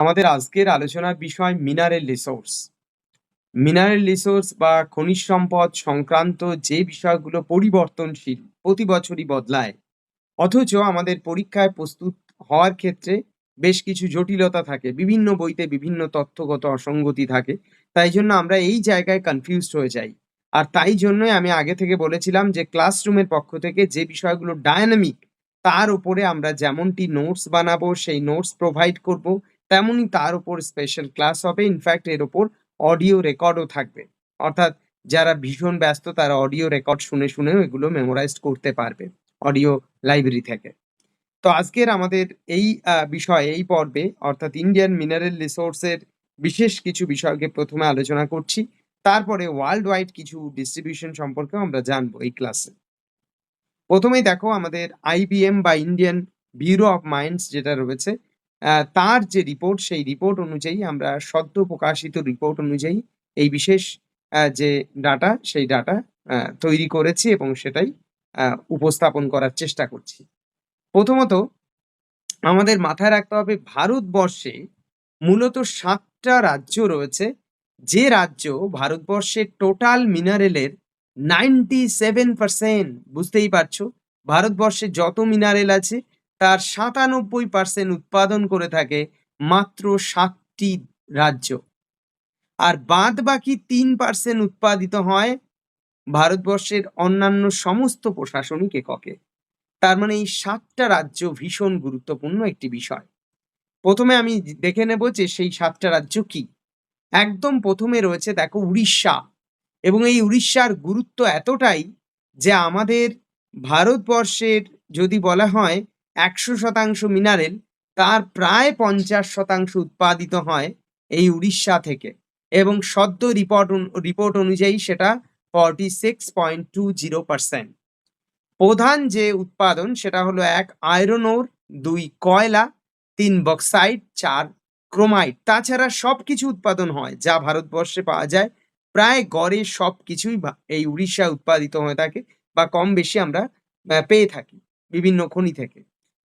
আমাদের আজকের আলোচনার বিষয় মিনারেল রিসোর্স মিনারেল রিসোর্স বা খনিজ সম্পদ সংক্রান্ত যে বিষয়গুলো পরিবর্তনশীল প্রতি বছরই বদলায়, অথচ আমাদের পরীক্ষায় প্রস্তুত হওয়ার ক্ষেত্রে বেশ কিছু জটিলতা থাকে, বিভিন্ন বইতে বিভিন্ন তথ্যগত অসঙ্গতি থাকে, তাই জন্য আমরা এই জায়গায় কনফিউজড হয়ে যাই। আর তাই জন্যই আমি আগে থেকে বলেছিলাম যে ক্লাসরুমের পক্ষ থেকে যে বিষয়গুলো ডায়নামিক তার উপরে আমরা যেমনটি নোটস বানাবো, সেই নোটস প্রোভাইড করব তেমনই তার উপর স্পেশাল ক্লাস হবে। ইনফ্যাক্ট এর ওপর অডিও রেকর্ডও থাকবে। অর্থাৎ যারা ভীষণ ব্যস্ত, তারা অডিও রেকর্ড শুনে শুনেও এগুলো মেমোরাইজ করতে পারবে অডিও লাইব্রেরি থেকে। তো আজকের আমাদের এই বিষয়ে, এই পর্বে, অর্থাৎ ইন্ডিয়ান মিনারেল রিসোর্সের বিশেষ কিছু বিষয়কে প্রথমে আলোচনা করছি। তারপরে ওয়ার্ল্ড ওয়াইড কিছু ডিস্ট্রিবিউশন সম্পর্কেও আমরা জানব এই ক্লাসে প্রথমেই দেখো, আমাদের আইবিএম বা ইন্ডিয়ান ব্যুরো অফ মাইন্ডস যেটা রয়েছে তার যে রিপোর্ট সেই রিপোর্ট অনুযায়ী আমরা সদ্য প্রকাশিত রিপোর্ট অনুযায়ী এই বিশেষ যে ডাটা সেই ডাটা তৈরি করেছি এবং সেটাই উপস্থাপন করার চেষ্টা করছি। প্রথমত, আমাদের মাথায় রাখতে হবে ভারতবর্ষে মূলত সাতটা রাজ্য রয়েছে। যে রাজ্য ভারতবর্ষের টোটাল মিনারেলের নাইনটি সেভেন পার্সেন্ট বুঝতেই পারছ? ভারতবর্ষে যত মিনারেল আছে তার সাতানব্বই পার্সেন্ট উৎপাদন করে থাকে মাত্র সাতটি রাজ্য। আর বাদ বাকি তিন পার্সেন্ট উৎপাদিত হয় ভারতবর্ষের অন্যান্য সমস্ত প্রশাসনিক এককে। তার মানে এই সাতটা রাজ্য ভীষণ গুরুত্বপূর্ণ একটি বিষয়। প্রথমে আমি দেখে নেব যে সেই সাতটা রাজ্য কি। একদম প্রথমে রয়েছে দেখো উড়িষ্যা। এবং এই উড়িষ্যার গুরুত্ব এতটাই যে আমাদের ভারতবর্ষের যদি বলা হয় একশো শতাংশ মিনারেল, তার প্রায় পঞ্চাশ শতাংশ উৎপাদিত হয় এই উড়িষ্যা থেকে এবং সদ্য রিপোর্ট রিপোর্ট অনুযায়ী সেটা forty six point two zero percent প্রধান যে উৎপাদন সেটা হলো এক আয়রন ওর দুই কয়লা, তিন বক্সাইট চার ক্রোমাইট তাছাড়া সব কিছু উৎপাদন হয়, যা ভারতবর্ষে পাওয়া যায়। প্রায় গড়ে সব কিছুই এই উড়িষ্যায় উৎপাদিত হয়ে থাকে বা কম বেশি আমরা পেয়ে থাকি বিভিন্ন খনি থেকে।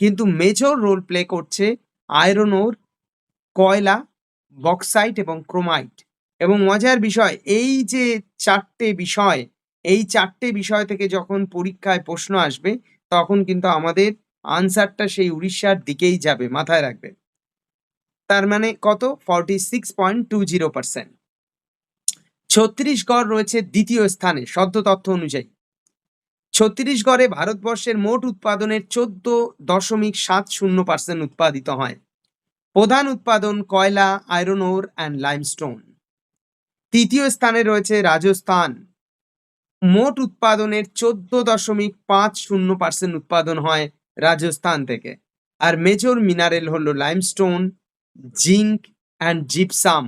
কিন্তু মেজর রোল প্লে করছে আয়রন ওর কয়লা বক্সাইট এবং ক্রোমাইট এবং মজার বিষয়, এই যে চারটে বিষয়, এই চারটে বিষয় থেকে যখন পরীক্ষায় প্রশ্ন আসবে, তখন কিন্তু আমাদের আনসারটা সেই উড়িষ্যার দিকেই যাবে, মাথায় রাখবে। তার মানে কত? Forty six point two zero percent Chhattisgarh রয়েছে দ্বিতীয় স্থানে, সদ্য তথ্য অনুযায়ী। ছত্তিশগড়ে ভারতবর্ষের মোট উৎপাদনের চোদ্দ দশমিক সাত শূন্য পার্সেন্ট উৎপাদিত হয়। প্রধান উৎপাদন কয়লা আয়রন ওর অ্যান্ড লাইমস্টোন তৃতীয় স্থানে রয়েছে রাজস্থান। মোট উৎপাদনের চোদ্দ দশমিক পাঁচ শূন্য পার্সেন্ট উৎপাদন হয় রাজস্থান থেকে। আর মেজর মিনারেল হলো limestone zinc and gypsum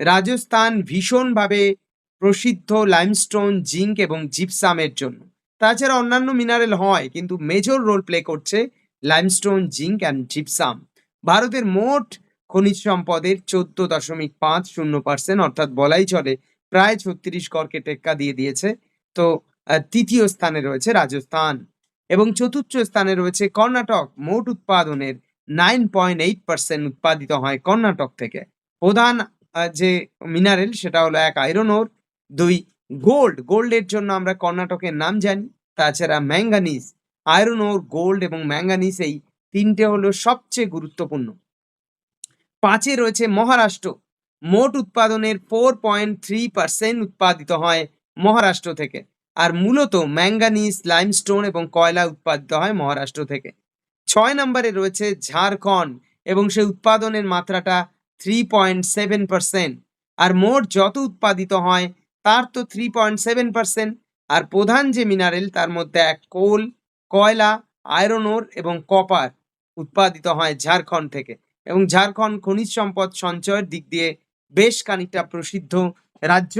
Rajasthan ভীষণভাবে প্রসিদ্ধ লাইমস্টোন জিঙ্ক এবং জিপসামের জন্য। তাছাড়া অন্যান্য মিনারেল হয়, কিন্তু মেজর রোল প্লে করছে লাইমস্টোন জিঙ্ক অ্যান্ড জিপসাম ভারতের মোট খনিজ সম্পদের চোদ্দ দশমিক পাঁচ শূন্য পার্সেন্ট অর্থাৎ বলাই চলে, প্রায় ছত্রিশগড়কে টেক্কা দিয়ে দিয়েছে। তো তৃতীয় স্থানে রয়েছে রাজস্থান। এবং চতুর্থ স্থানে রয়েছে কর্ণাটক। মোট উৎপাদনের নাইন পয়েন্ট এইট পার্সেন্ট উৎপাদিত হয় কর্ণাটক থেকে। প্রধান যে মিনারেল, সেটা হলো এক আয়রন ওর দুই গোল্ড গোল্ডের জন্য আমরা কর্ণাটকের নাম জানি। তাছাড়া ম্যাঙ্গানিজ আয়রন ওর গোল্ড এবং ম্যাঙ্গানিজ এই তিনটে হলো সবচেয়ে গুরুত্বপূর্ণ। পাঁচে রয়েছে মহারাষ্ট্র। মোট উৎপাদনের ফোর পয়েন্ট থ্রি পার্সেন্ট উৎপাদিত হয় মহারাষ্ট্র থেকে। আর মূলত ম্যাঙ্গানিজ লাইমস্টোন এবং কয়লা উৎপাদিত হয় মহারাষ্ট্র থেকে। ছয় নম্বরে রয়েছে ঝাড়খণ্ড এবং সেই উৎপাদনের মাত্রাটা থ্রি পয়েন্ট সেভেন পার্সেন্ট আর মোট যত উৎপাদিত হয় তার তো থ্রি পয়েন্ট সেভেন পার্সেন্ট আর প্রধান যে মিনারেল, তার মধ্যে এক কোল, কয়লা, আয়রন ওর এবং কপার উৎপাদিত হয় ঝাড়খণ্ড থেকে এবং ঝাড়খণ্ড খনিজ সম্পদ সঞ্চয়ের দিক দিয়ে বেশ খানিকটা প্রসিদ্ধ রাজ্য।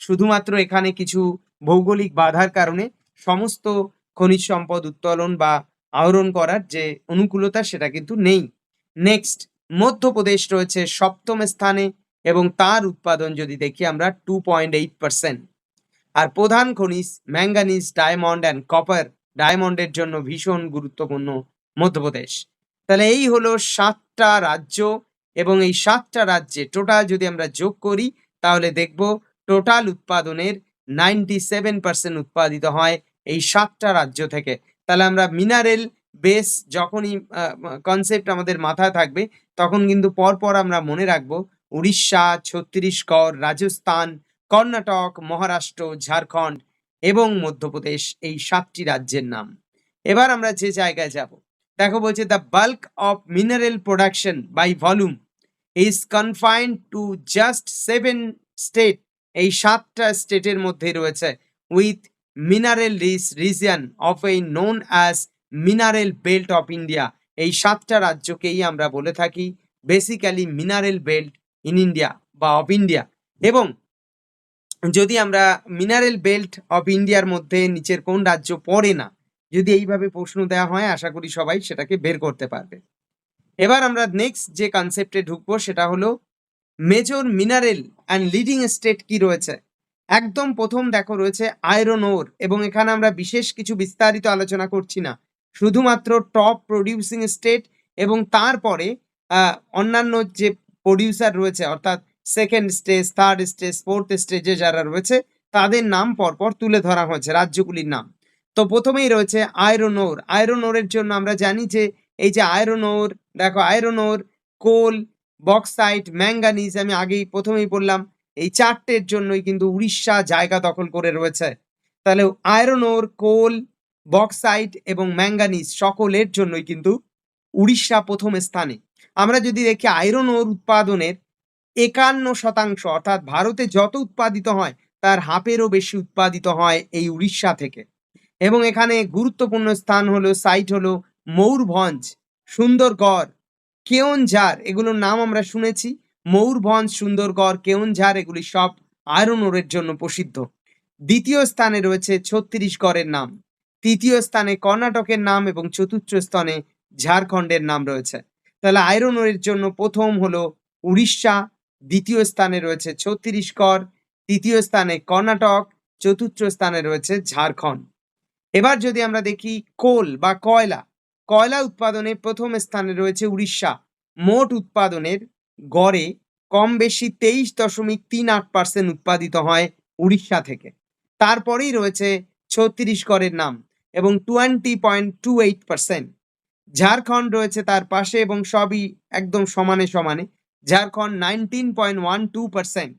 শুধুমাত্র এখানে কিছু ভৌগোলিক বাধার কারণে সমস্ত খনিজ সম্পদ উত্তোলন বা আহরণ করার যে অনুকূলতা, সেটা কিন্তু নেই। নেক্সট, মধ্যপ্রদেশ রয়েছে সপ্তম স্থানে এবং তার উৎপাদন যদি দেখি আমরা টু পয়েন্ট এইট পার্সেন্ট আর প্রধান খনিজ ম্যাঙ্গানিজ ডায়মন্ড অ্যান্ড কপার ডায়মন্ডের জন্য ভীষণ গুরুত্বপূর্ণ মধ্যপ্রদেশ। তাহলে এই হলো সাতটা রাজ্য এবং এই সাতটা রাজ্যে টোটাল যদি আমরা যোগ করি, তাহলে দেখব টোটাল উৎপাদনের নাইনটি সেভেন পার্সেন্ট উৎপাদিত হয় এই সাতটা রাজ্য থেকে। তাহলে আমরা মিনারেল বেস যখনই কনসেপ্ট আমাদের মাথায় থাকবে, তখন কিন্তু পরপর আমরা মনে রাখব উড়িষ্যা, ছত্তিশগড়, রাজস্থান কর্ণাটক, মহারাষ্ট্র, ঝাড়খণ্ড এবং মধ্যপ্রদেশ এই সাতটি রাজ্যের নাম। এবার আমরা যে জায়গায় যাব, দেখো বলছে the bulk of mineral production by volume is confined to just seven state এই সাতটা স্টেটের মধ্যে রয়েছে with mineral rich region of এই known as mineral belt of India এই সাতটা রাজ্যকেই আমরা বলে থাকি basically mineral belt in India বা অফ ইন্ডিয়া এবং যদি আমরা মিনারেল বেল্ট অফ ইন্ডিয়ার মধ্যে নিচের কোন রাজ্য পড়ে না, যদি এইভাবে প্রশ্ন দেওয়া হয়, আশা করি সবাই সেটাকে বের করতে পারবে। এবার আমরা নেক্সট যে কনসেপ্টে ঢুকবো, সেটা হলো major mineral and leading state কি রয়েছে? একদম প্রথম দেখো রয়েছে আয়রন ওর এবং এখানে আমরা বিশেষ কিছু বিস্তারিত আলোচনা করছি না। শুধুমাত্র টপ প্রডিউসিং স্টেট এবং তারপরে অন্যান্য যে প্রডিউসার রয়েছে, অর্থাৎ second stage third stage fourth স্টেজে যারা রয়েছে, তাদের নাম পরপর তুলে ধরা হয়েছে, রাজ্যগুলির নাম। তো প্রথমেই রয়েছে আয়রন ওর আয়রন ওরের জন্য আমরা জানি যে, এই যে আয়রন ওর দেখো iron ore coal bauxite manganese আমি আগেই প্রথমেই বললাম, এই চারটের জন্যই কিন্তু উড়িষ্যা জায়গা দখল করে রয়েছে। তাহলে আয়রন ওর কোল বক্সাইট এবং ম্যাঙ্গানিজ সকলের জন্যই কিন্তু উড়িষ্যা প্রথম স্থানে। আমরা যদি দেখি আয়রন ওর উৎপাদনের একান্ন শতাংশ, অর্থাৎ ভারতে যত উৎপাদিত হয়, তার হাফেরও বেশি উৎপাদিত হয় এই উড়িষ্যা থেকে। এবং এখানে গুরুত্বপূর্ণ স্থান হলো সাইট হলো ময়ূরভঞ্জ, সুন্দরগড়, কেওনঝাড়, এগুলোর নাম আমরা শুনেছি। ময়ূরভঞ্জ, সুন্দরগড়, কেওনঝাড়, এগুলি সব আয়রন ওরের জন্য প্রসিদ্ধ। দ্বিতীয় স্থানে রয়েছে ছত্তিশগড়ের নাম। তৃতীয় স্থানে কর্ণাটকের নাম এবং চতুর্থ স্থানে ঝাড়খণ্ডের নাম রয়েছে। তাহলে আয়রন ওরের জন্য প্রথম হলো উড়িষ্যা দ্বিতীয় স্থানে রয়েছে ছত্তিশগড় তৃতীয় স্থানে কর্ণাটক, চতুর্থ স্থানে রয়েছে ঝাড়খণ্ড। এবার যদি আমরা দেখি কোল বা কয়লা কয়লা উৎপাদনে প্রথম স্থানে রয়েছে উড়িষ্যা। মোট উৎপাদনের গড়ে কম বেশি তেইশ দশমিক তিন আট পার্সেন্ট উৎপাদিত হয় উড়িষ্যা থেকে। তারপরেই রয়েছে ছত্তিশগড়ের নাম এবং twenty point two eight percent. Jharkhand রয়েছে তার পাশে এবং সবই একদম সমানে সমানে। Jharkhand nineteen point one two percent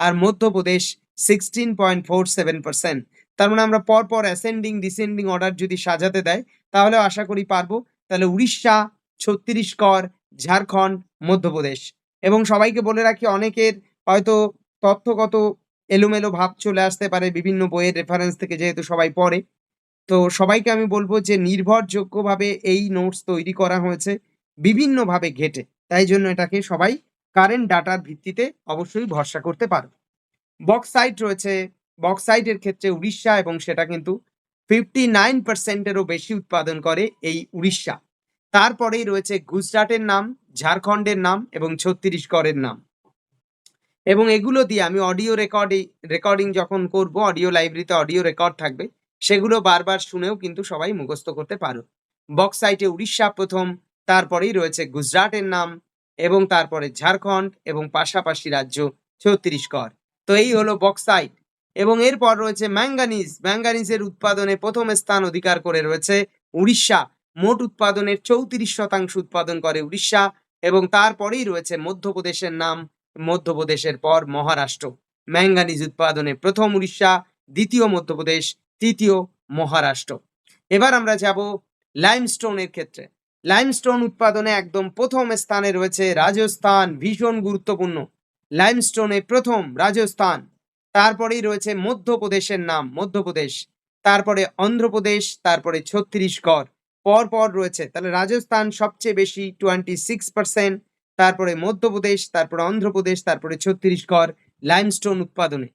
আর Madhya Pradesh sixteen point four seven percent তার মানে আমরা পরপর অ্যাসেন্ডিং ডিসেন্ডিং অর্ডার যদি সাজাতে দেয় তাহলে আশা করি পারব। তাহলে উড়িষ্যা, ছত্তিশগড়, ঝাড়খণ্ড, মধ্যপ্রদেশ। এবং সবাইকে বলে রাখি, অনেকের হয়তো তথ্যগত এলোমেলো ভাব চলে আসতে পারে বিভিন্ন বইয়ের রেফারেন্স থেকে, যেহেতু সবাই পড়ে। তো সবাইকে আমি বলব যে নির্ভরযোগ্যভাবে এই নোটস তৈরি করা হয়েছে, বিভিন্নভাবে ঘেটে। তাই জন্য এটাকে সবাই কারেন্ট ডাটার ভিত্তিতে অবশ্যই ভরসা করতে পারো। বক্সাইট রয়েছে, বক্সাইটের ক্ষেত্রে উড়িষ্যা এবং সেটা কিন্তু ফিফটি নাইন পার্সেন্টেরও বেশি উৎপাদন করে এই উড়িষ্যা। তারপরেই রয়েছে গুজরাটের নাম, ঝাড়খণ্ডের নাম এবং ছত্তিশগড়ের নাম। এবং এগুলো দিয়ে আমি অডিও রেকর্ডিং রেকর্ডিং যখন করব, অডিও লাইব্রেরিতে অডিও রেকর্ড থাকবে, সেগুলো বারবার শুনেও কিন্তু সবাই মুখস্থ করতে পারো। বক্সাইটে উড়িষ্যা প্রথম, তারপরেই রয়েছে গুজরাটের নাম এবং তারপরে ঝাড়খণ্ড এবং পাশাপাশি রাজ্য ছত্তিশগড়। তো এই হলো বক্সাইট। এবং এরপর রয়েছে ম্যাঙ্গানিজ। ম্যাঙ্গানিজের উৎপাদনে প্রথম স্থান অধিকার করে রয়েছে উড়িষ্যা। মোট উৎপাদনের চৌত্রিশ শতাংশ উৎপাদন করে উড়িষ্যা এবং তারপরেই রয়েছে মধ্যপ্রদেশের নাম। মধ্যপ্রদেশের পর মহারাষ্ট্র। ম্যাঙ্গানিজ উৎপাদনে প্রথম উড়িষ্যা, দ্বিতীয় মধ্যপ্রদেশ, তৃতীয় মহারাষ্ট্র। এবার আমরা যাব লাইমস্টোনের ক্ষেত্রে। লাইমস্টোন উৎপাদনে একদম প্রথম স্থানে রয়েছে রাজস্থান, ভীষণ গুরুত্বপূর্ণ। লাইমস্টোনে প্রথম রাজস্থান। তারপরেই রয়েছে মধ্যপ্রদেশের নাম, মধ্যপ্রদেশ। তারপরে অন্ধ্রপ্রদেশ, তারপরে ছত্তিশগড়। পর পর রয়েছে। তাহলে রাজস্থান সবচেয়ে বেশি টোয়েন্টি সিক্স পার্সেন্ট তারপরে মধ্যপ্রদেশ, তারপরে অন্ধ্রপ্রদেশ, তারপরে ছত্তিশগড় লাইমস্টোন উৎপাদনে।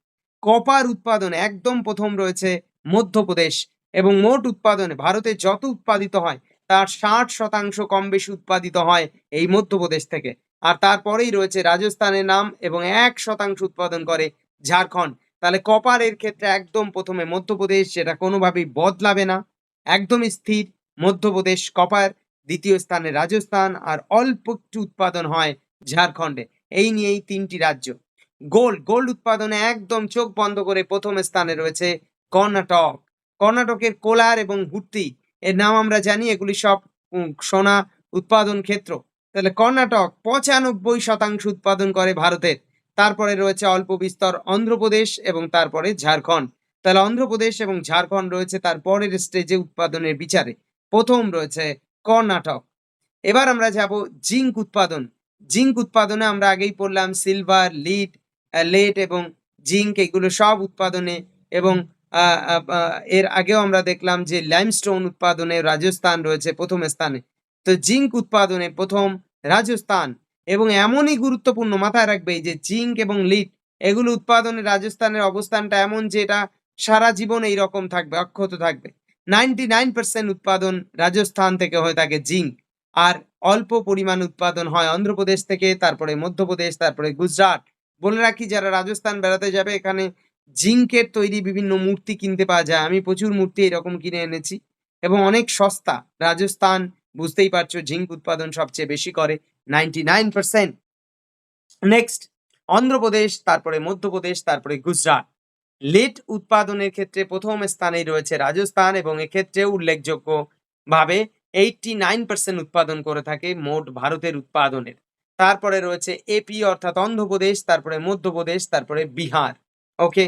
কপার উৎপাদনে একদম প্রথম রয়েছে মধ্যপ্রদেশ এবং মোট উৎপাদনে ভারতে যত উৎপাদিত হয় তার ষাট শতাংশ কম বেশি উৎপাদিত হয় এই মধ্যপ্রদেশ থেকে। আর তারপরেই রয়েছে রাজস্থানের নাম এবং এক শতাংশ উৎপাদন করে ঝাড়খণ্ড। তাহলে কপারের ক্ষেত্রে একদম প্রথমে মধ্যপ্রদেশ যেটা কোনোভাবেই বদলাবে না। একদম স্থির, মধ্যপ্রদেশ কপার, দ্বিতীয় স্থানে রাজস্থান আর অল্প একটু উৎপাদন হয় ঝাড়খণ্ডে। এই নিয়েই তিনটি রাজ্য। গোল্ড গোল্ড উৎপাদনে একদম চোখ বন্ধ করে প্রথম স্থানে রয়েছে কর্ণাটক। কর্ণাটকের কোলার এবং হুট্টি এর নাম আমরা জানি, এগুলি সব সোনা উৎপাদন ক্ষেত্র। তাহলে কর্ণাটক পঁচানব্বই শতাংশ উৎপাদন করে ভারতের তারপরে রয়েছে অল্প বিস্তর অন্ধ্রপ্রদেশ এবং তারপরে ঝাড়খণ্ড। তাহলে অন্ধ্রপ্রদেশ এবং ঝাড়খণ্ড রয়েছে তার পরের স্টেজে উৎপাদনের বিচারে। প্রথম রয়েছে কর্ণাটক। এবার আমরা যাব জিঙ্ক উৎপাদন। জিঙ্ক উৎপাদনে আমরা আগেই পড়লাম সিলভার লিড লেট এবং জিঙ্ক, এগুলো সব উৎপাদনে এবং এর আগেও আমরা দেখলাম যে লাইমস্টোন উৎপাদনে রাজস্থান রয়েছে প্রথম স্থানে। তো জিঙ্ক উৎপাদনে প্রথম রাজস্থান। এবং এমনই গুরুত্বপূর্ণ মাথায় রাখবে যে জিঙ্ক এবং লিড এগুলো উৎপাদনে রাজস্থানের অবস্থানটা এমন যে এটা সারা জীবন এই রকম থাকবে, অক্ষত থাকবে। নাইনটি নাইন পার্সেন্ট উৎপাদন রাজস্থান থেকে হয়ে থাকে জিঙ্ক আর অল্প পরিমাণ উৎপাদন হয় অন্ধ্রপ্রদেশ থেকে, তারপরে মধ্যপ্রদেশ, তারপরে গুজরাট। বলে রাখি, যারা রাজস্থান বেড়াতে যাবে, এখানে জিঙ্কের তৈরি বিভিন্ন মূর্তি কিনতে পাওয়া যায়। আমি প্রচুর মূর্তি এরকম কিনে এনেছি এবং অনেক সস্তা। রাজস্থান, বুঝতেই পারছ, জিঙ্ক উৎপাদন সবচেয়ে বেশি করে ninety nine percent next Andhra Pradesh, তারপরে মধ্যপ্রদেশ, তারপরে গুজরাট। লেট উৎপাদনের ক্ষেত্রে প্রথম স্থানেই রয়েছে রাজস্থান এবং এক্ষেত্রে উল্লেখযোগ্যভাবে এইটটি নাইন পার্সেন্ট উৎপাদন করে থাকে মোট ভারতের উৎপাদনের। তারপরে রয়েছে এপি অর্থাৎ অন্ধ্রপ্রদেশ, তারপরে মধ্যপ্রদেশ, তারপরে বিহার। ওকে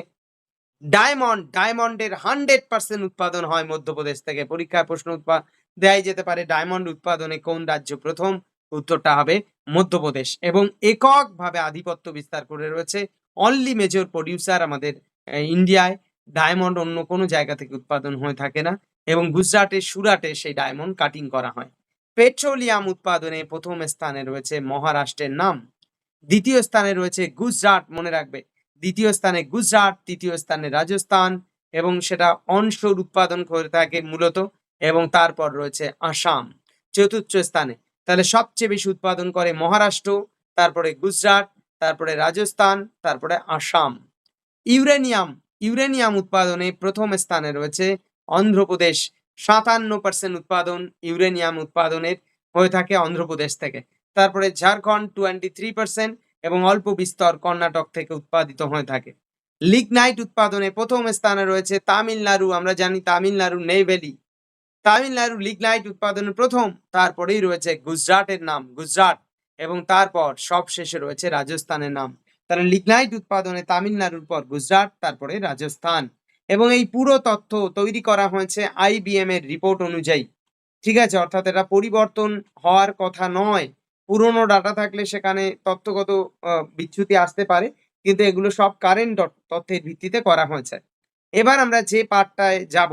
ডায়মন্ড ডায়মন্ডের হান্ড্রেড পার্সেন্ট উৎপাদন হয় মধ্যপ্রদেশ থেকে। পরীক্ষায় প্রশ্ন উৎপা দেয় যেতে পারে ডায়মন্ড উৎপাদনে কোন রাজ্য প্রথম? উত্তরটা হবে মধ্যপ্রদেশ। এবং এককভাবে আধিপত্য বিস্তার করে রয়েছে অনলি মেজর প্রডিউসার আমাদের ইন্ডিয়ায়। ডায়মন্ড অন্য কোনো জায়গা থেকে উৎপাদন হয়ে থাকে না। এবং গুজরাটের সুরাটে সেই ডায়মন্ড কাটিং করা হয়। পেট্রোলিয়াম উৎপাদনে প্রথম স্থানে রয়েছে মহারাষ্ট্রের নাম। দ্বিতীয় স্থানে রয়েছে গুজরাট। মনে রাখবে দ্বিতীয় স্থানে গুজরাট, তৃতীয় স্থানে রাজস্থান এবং সেটা অনশোর উৎপাদন করে থাকে মূলত এবং তারপর রয়েছে আসাম। চতুর্থ স্থানে, তাহলে সবচেয়ে বেশি উৎপাদন করে মহারাষ্ট্র, তারপরে গুজরাট, তারপরে রাজস্থান, তারপরে আসাম। ইউরেনিয়াম ইউরেনিয়াম উৎপাদনে প্রথম স্থানে রয়েছে অন্ধ্রপ্রদেশ। সাতান্ন পার্সেন্ট উৎপাদন ইউরেনিয়াম উৎপাদনের হয়ে থাকে অন্ধ্রপ্রদেশ থেকে। তারপরে ঝাড়খণ্ড টোয়েন্টি থ্রি পার্সেন্ট এবং অল্প বিস্তর কর্ণাটক থেকে উৎপাদিত হয়ে থাকে। লিগনাইট উৎপাদনে প্রথম স্থানে রয়েছে তামিলনাড়ু। আমরা জানি তামিলনাড়ু নেইভেলি তামিলনাড়ু লিগনাইট উৎপাদনে প্রথম, তারপরেই রয়েছে গুজরাটের নাম, গুজরাট। এবং তারপর সব শেষে রয়েছে রাজস্থানের নাম। তাহলে লিগনাইট উৎপাদনে তামিলনাড়ুর পর গুজরাট, তারপরে রাজস্থান। এবং এই পুরো তথ্য তৈরি করা হয়েছে আইবিএম এর রিপোর্ট অনুযায়ী। ঠিক আছে? অর্থাৎ এটা পরিবর্তন হওয়ার কথা নয়। পুরনো ডাটা থাকলে সেখানে তথ্যগত বিচ্যুতি আসতে পারে, কিন্তু এগুলো সব কারেন্ট তথ্যের ভিত্তিতে করা হয়েছে। এবার আমরা যে পার্টটায় যাব